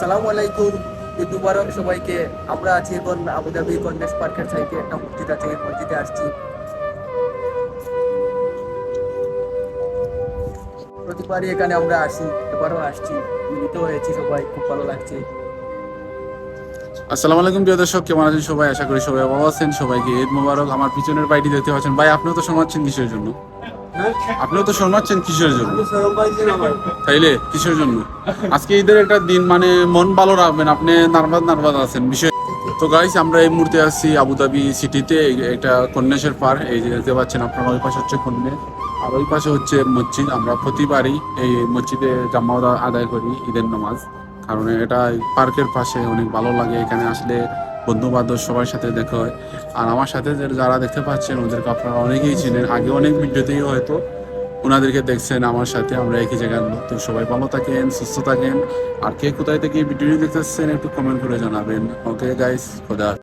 আসসালামু আলাইকুম। ঈদ মুবারক সবাইকে। আমরা আছি এখন আবুধাবি কন্যাস পার্কের সাইডে একটা মসজিদ আছে মসজিদে আসছি। প্রতিবারই এখানে আমরা আসি, এবারও আসছি। মিলিত হয়েছি সবাই, খুব ভালো লাগছে। আসসালামু আলাইকুম, প্রিয় দর্শক, কেমন আছেন সবাই? আশা করি সবাই ভালো আছেন। সবাইকে ঈদ মোবারক। আমার পিছনের বাড়িটি দেখতে পাচ্ছেন। ভাই, আপনিও তো শোনাচ্ছেন কিসের জন্য? আপনিও তো শোনাচ্ছেন কিসের জন্য? তাইলে কিসের জন্য? আজকে ঈদের একটা দিন মানে মন ভালো রাখবেন আপনি নার্ভাস নার্ভাস আছেন। বিষয় তো গাইস আমরা এই মুহূর্তে আসছি আবুধাবি সিটিতে একটা কন্যাসের পার এই যে দেখতে পাচ্ছেন আপনারা ওই পাশে হচ্ছে কন্যা। আর ওই পাশে হচ্ছে মসজিদ। আমরা প্রতিবারই এই মসজিদে জামাত আদায় করি ঈদের নামাজ। কারণ এটা পার্কের পাশে অনেক ভালো লাগে এখানে আসলে বন্ধু বান্ধব সবার সাথে দেখা হয়। আর আমার সাথে যারা দেখতে পাচ্ছেন, ওদেরকে আপনারা অনেকেই চিনেন। আগে অনেক ভিডিওতেই হয়তো ওনাদেরকে দেখছেন আমার সাথে, আমরা একই জায়গায় নতুন সবাই ভালো থাকেন, সুস্থ থাকেন। আর কে কোথায় থেকে ভিডিওটি দেখতেছেন, একটু কমেন্ট করে জানাবেন। ওকে গাইস খোদা